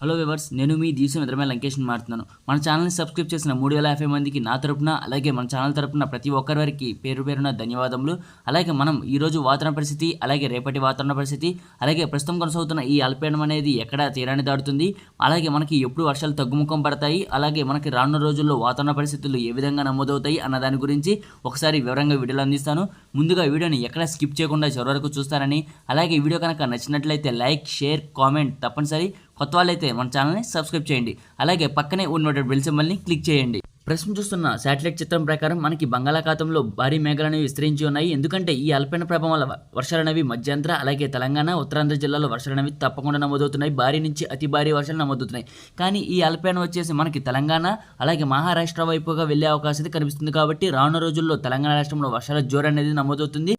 Hello viewers నేను మీ these నిద్రమే లంకేష్ని మారుతున్నాను. మన ఛానల్ని సబ్స్క్రైబ్ చేసిన మూడు వేల యాభై మందికి నా తరపున అలాగే మన ఛానల్ తరపున ప్రతి ఒక్కరి వారికి పేరు పేరున ధన్యవాదములు. అలాగే మనం ఈరోజు వాతావరణ పరిస్థితి అలాగే రేపటి వాతావరణ పరిస్థితి అలాగే ప్రస్తుతం కొనసాగుతున్న ఈ అల్పేయడం అనేది ఎక్కడ తీరాన్ని దాటుతుంది. అలాగే మనకి ఎప్పుడు వర్షాలు తగ్గుముఖం పడతాయి అలాగే మనకి రానున్న రోజుల్లో వాతావరణ పరిస్థితులు ఏ విధంగా నమోదవుతాయి అన్న దాని గురించి ఒకసారి వివరంగా వీడియోలు అందిస్తాను. ముందుగా వీడియోని ఎక్కడ స్కిప్ చేయకుండా చివరి వరకు చూస్తారని అలాగే వీడియో కనుక నచ్చినట్లయితే లైక్ షేర్ కామెంట్ తప్పనిసరి. కొత్త వాళ్ళైతే మన ఛానల్ని సబ్స్క్రైబ్ చేయండి. అలాగే పక్కనే ఉన్న బెల్ సింబల్ని క్లిక్ చేయండి. ప్రస్తుతం చూస్తున్న శాటిలైట్ చిత్రం ప్రకారం మనకి బంగాళాఖాతంలో భారీ మేఘాలు అనేవి విస్తరించి ఉన్నాయి. ఎందుకంటే ఈ అల్పీన ప్రభావం వల్ల వర్షాలు అనేవి మధ్యాంధ్ర అలాగే తెలంగాణ ఉత్తరాంధ్ర జిల్లాలో వర్షాలు అనేవి తప్పకుండా నమోదవుతున్నాయి. భారీ నుంచి అతి భారీ వర్షాలు నమోదవుతున్నాయి. కానీ ఈ అల్పీన వచ్చేసి మనకి తెలంగాణ అలాగే మహారాష్ట్ర వైపుగా వెళ్ళే అవకాశం కనిపిస్తుంది. కాబట్టి రానున్న రోజుల్లో తెలంగాణ రాష్ట్రంలో వర్షాల జోరు అనేది నమోదవుతుంది.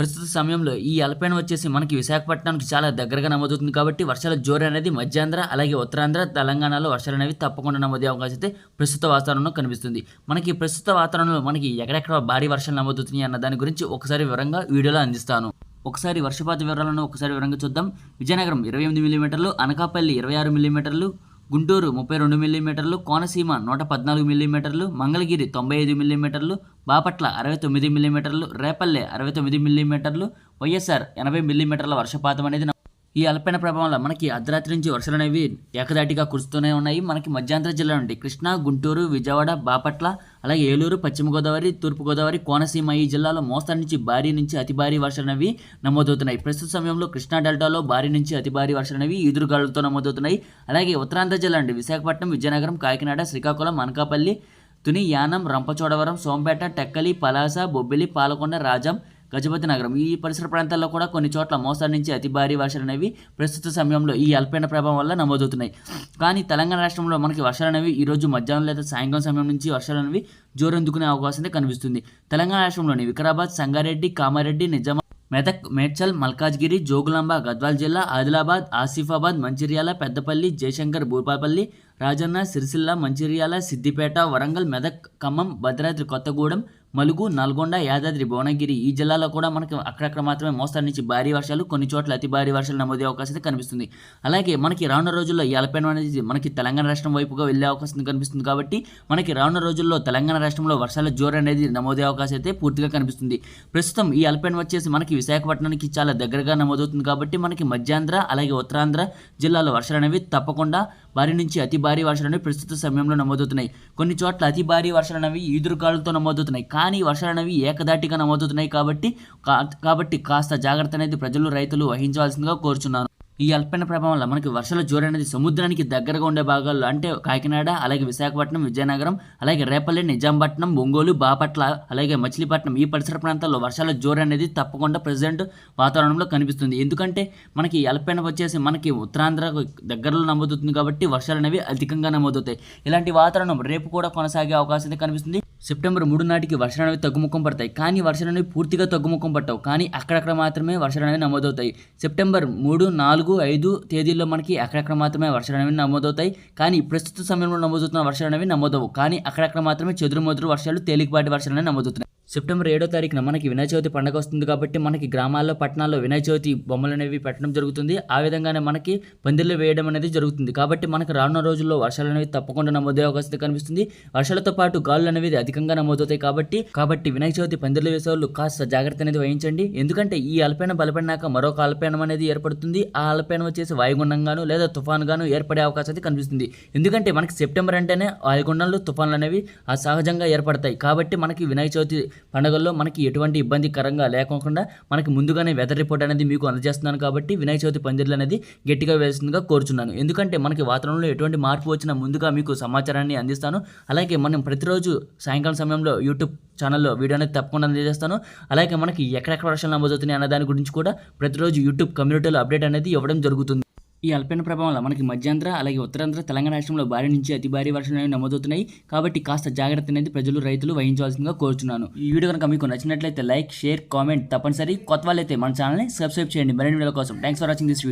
ప్రస్తుత సమయంలో ఈ అల్పీన వచ్చేసి మనకి విశాఖపట్నానికి చాలా దగ్గరగా నమోదవుతుంది కాబట్టి వర్షాల జోరు అనేది మధ్యాంధ్ర అలాగే ఉత్తరాంధ్ర తెలంగాణలో వర్షాలు అనేవి తప్పకుండా నమోదే అవకాశం అయితే ప్రస్తుత వాతావరణంలో కనిపిస్తుంది. మనకి ప్రస్తుత వాతావరణంలో మనకి ఎక్కడెక్కడ భారీ వర్షాలు నమోదవుతున్నాయి అన్న దాని గురించి ఒకసారి వివరంగా వీడియోలో అందిస్తాను. ఒకసారి వర్షపాత వివరాలను ఒకసారి వివరంగా చూద్దాం. విజయనగరం ఇరవై ఎనిమిది మిల్లీమీటర్లు అనకాపల్లి ఇరవై ఆరు మిల్లీమీటర్లు గుంటూరు ముప్పై రెండు మిల్లీమీటర్లు కోనసీమ నూట పద్నాలుగు మిల్లీమీటర్లు మంగళగిరి తొంభై ఐదు మిల్లీమీటర్లు బాపట్ల అరవై తొమ్మిది మిల్లీమీటర్లు రేపల్లె అరవై తొమ్మిది మిల్లీమీటర్లు వైఎస్ఆర్ ఎనభై మిల్లీమీటర్ల వర్షపాతం అనేది ఈ అల్పైన ప్రభావం వల్ల మనకి అర్ధరాత్రి నుంచి వర్షాలు అనేవి ఏకదాటిగా కురుస్తూనే ఉన్నాయి. మనకి మధ్యాంధ్ర జిల్లా నుండి కృష్ణా గుంటూరు విజయవాడ బాపట్ల అలాగే ఏలూరు పశ్చిమ గోదావరి తూర్పు గోదావరి కోనసీమ ఈ జిల్లాలో మోస్తరు నుంచి భారీ నుంచి అతి భారీ వర్షాలు అనేవి నమోదవుతున్నాయి. ప్రస్తుత సమయంలో కృష్ణా డెల్టాలో భారీ నుంచి అతి భారీ వర్షాలు అనేవి ఈదురుగాలులతో నమోదవుతున్నాయి. అలాగే ఉత్తరాంధ్ర జిల్లా అండి విశాఖపట్నం విజయనగరం కాకినాడ శ్రీకాకుళం అనకాపల్లి తుని యానం రంపచోడవరం సోంపేట టెక్కలి పలాస బొబ్బిలి పాలకొండ రాజం గజపతి నగరం. ఈ పరిసర ప్రాంతాల్లో కూడా కొన్ని చోట్ల మోస్తరు నుంచి అతి భారీ వర్షాలు అనేవి ప్రస్తుత సమయంలో ఈ అల్పీన ప్రభావం వల్ల నమోదవుతున్నాయి. కానీ తెలంగాణ రాష్ట్రంలో మనకి వర్షాలు అనేవి ఈరోజు మధ్యాహ్నం లేదా సాయంకాలం సమయం నుంచి వర్షాలు అనేవి జోరందుకునే అవకాశం కనిపిస్తుంది. తెలంగాణ రాష్ట్రంలోని వికారాబాద్ సంగారెడ్డి కామారెడ్డి నిజామాబాద్ మెదక్ మేడ్చల్ మల్కాజ్గిరి జోగులాంబ గద్వాల్ జిల్లా ఆదిలాబాద్ ఆసిఫాబాద్ మంచిర్యాల పెద్దపల్లి జయశంకర్ భూపాపల్లి రాజన్న సిరిసిల్ల మంచిర్యాల సిద్దిపేట వరంగల్ మెదక్ ఖమ్మం భద్రాద్రి కొత్తగూడెం మలుగు నల్గొండ యాదాద్రి భువనగిరి ఈ జిల్లాలో కూడా మనకి అక్కడక్కడ మాత్రమే మోస్తరు నుంచి భారీ వర్షాలు కొన్ని చోట్ల అతి భారీ వర్షాలు నమోదే అవకాశం అయితే కనిపిస్తుంది. అలాగే మనకి రానున్న రోజుల్లో ఈ అల్పీనం అనేది మనకి తెలంగాణ రాష్ట్రం వైపుగా వెళ్ళే అవకాశం కనిపిస్తుంది కాబట్టి మనకి రానున్న రోజుల్లో తెలంగాణ రాష్ట్రంలో వర్షాల జోరు అనేది నమోదే అవకాశం అయితే పూర్తిగా కనిపిస్తుంది. ప్రస్తుతం ఈ అలపెన్ వచ్చేసి మనకి విశాఖపట్నానికి చాలా దగ్గరగా నమోదవుతుంది కాబట్టి మనకి మధ్యాంధ్ర అలాగే ఉత్తరాంధ్ర జిల్లాలో వర్షాలు అనేవి తప్పకుండా భారీ నుంచి అతి భారీ వర్షాలు ప్రస్తుత సమయంలో నమోదవుతున్నాయి. కొన్ని చోట్ల అతి భారీ వర్షాలు అనేవి ఈదురుగాలులతో నమోదవుతున్నాయి. కానీ వర్షాలు అనేవి ఏకదాటిగా నమోదవుతున్నాయి కాబట్టి కా- కాబట్టి కాస్త జాగ్రత్త అనేది ప్రజలు రైతులు వహించవలసిందిగా కోరుచున్నాను. ఈ అల్పీన ప్రభావం వల్ల మనకి వర్షాల జోరు అనేది సముద్రానికి దగ్గరగా ఉండే భాగాల్లో అంటే కాకినాడ అలాగే విశాఖపట్నం విజయనగరం అలాగే రేపల్లి నిజాంపట్నం ఒంగోలు బాపట్ల అలాగే మచిలీపట్నం ఈ పరిసర ప్రాంతాల్లో వర్షాల జోరు అనేది తప్పకుండా ప్రజెంట్ వాతావరణంలో కనిపిస్తుంది. ఎందుకంటే మనకి ఈ అల్పీన వచ్చేసి మనకి ఉత్తరాంధ్ర దగ్గరలో నమోదవుతుంది కాబట్టి వర్షాలు అనేవి అధికంగా నమోదవుతాయి. ఇలాంటి వాతావరణం రేపు కూడా కొనసాగే అవకాశం కనిపిస్తుంది. సెప్టెంబర్ మూడు నాటికి వర్షాలు అనేవి తగ్గుముఖం పడతాయి. కానీ వర్షాలు అనేవి పూర్తిగా తగ్గుముఖం పట్టవు. కానీ అక్కడక్కడ మాత్రమే వర్షాలు అనేవి నమోదవుతాయి. సెప్టెంబర్ మూడు నాలుగు ఐదు తేదీల్లో మనకి అక్కడక్కడ మాత్రమే వర్షాలు అనేవి నమోదవుతాయి. కానీ ప్రస్తుత సమయంలో నమోదవుతున్న వర్షాలు అనేవి నమోదవు. కానీ అక్కడక్కడ మాత్రమే చెదురుమదురు వర్షాలు తేలికపాటి వర్షాలు అనేవి నమోదవుతున్నాయి. సెప్టెంబర్ ఏడో తారీఖున మనకి వినాయక చవితి పండుగ వస్తుంది కాబట్టి మనకి గ్రామాల్లో పట్టణాల్లో వినాయక చవితి బొమ్మలు అనేవి పెట్టడం జరుగుతుంది. ఆ విధంగానే మనకి పందిర్లు వేయడం అనేది జరుగుతుంది. కాబట్టి మనకు రానున్న రోజుల్లో వర్షాలు అనేవి తప్పకుండా నమోదే అవకాశం కనిపిస్తుంది. వర్షాలతో పాటు గాలులు అనేవి అధికంగా నమోదవుతాయి కాబట్టి కాబట్టి వినాయక చవితి పందిర్లు వేసే వాళ్ళు కాస్త జాగ్రత్త అనేది వహించండి. ఎందుకంటే ఈ అల్పైన బలపడినాక మరొక అల్పైనం అనేది ఏర్పడుతుంది. ఆ అల్పైనం వచ్చేసి వాయుగుండంగాను లేదా తుఫాన్గాను ఏర్పడే అవకాశం అయితే కనిపిస్తుంది. ఎందుకంటే మనకి సెప్టెంబర్ అంటేనే వాయుగుండంలో తుఫాన్లు అనేవి ఆ సహజంగా ఏర్పడతాయి. కాబట్టి మనకి వినాయక చవితి పండుగల్లో మనకి ఎటువంటి ఇబ్బందికరంగా లేకుండా మనకి ముందుగానే వెదర్ రిపోర్ట్ అనేది మీకు అందజేస్తున్నాను కాబట్టి వినాయక చవితి పందిర్లు అనేది గట్టిగా వేస్తుందిగా కోరుచున్నాను. ఎందుకంటే మనకి వాతావరణంలో ఎటువంటి మార్పు వచ్చినా ముందుగా మీకు సమాచారాన్ని అందిస్తాను. అలాగే మనం ప్రతిరోజు సాయంకాలం సమయంలో యూట్యూబ్ ఛానల్లో వీడియో అనేది తప్పకుండా అందజేస్తాను. అలాగే మనకి ఎక్కడెక్కడ వర్షాలు నమోదవుతున్నాయి అన్న దాని గురించి కూడా ప్రతిరోజు యూట్యూబ్ కమ్యూనిటీలో అప్డేట్ అనేది ఇవ్వడం జరుగుతుంది. ఈ అల్పీన ప్రభావం వల్ల మనకి మధ్యాంధ్ర అలాగే ఉత్తరాంధ్ర తెలంగాణ రాష్ట్రంలో భారీ నుంచి అతి భారీ వర్షాలు అనేవి నమోదవుతున్నాయి. కాబట్టి కాస్త జాగ్రత్త అనేది ప్రజలు రైతులు వహించవలసిందిగా కోరుచున్నాను. ఈ వీడియో కనుక మీకు నచ్చినట్లయితే లైక్ షేర్ కామెంట్ తప్పనిసరి. కొత్త వాళ్ళైతే మన ఛానల్ని సబ్స్క్రైబ్ చేయండి. మరిన్ని వీడియో కోసం. Thanks for watching this video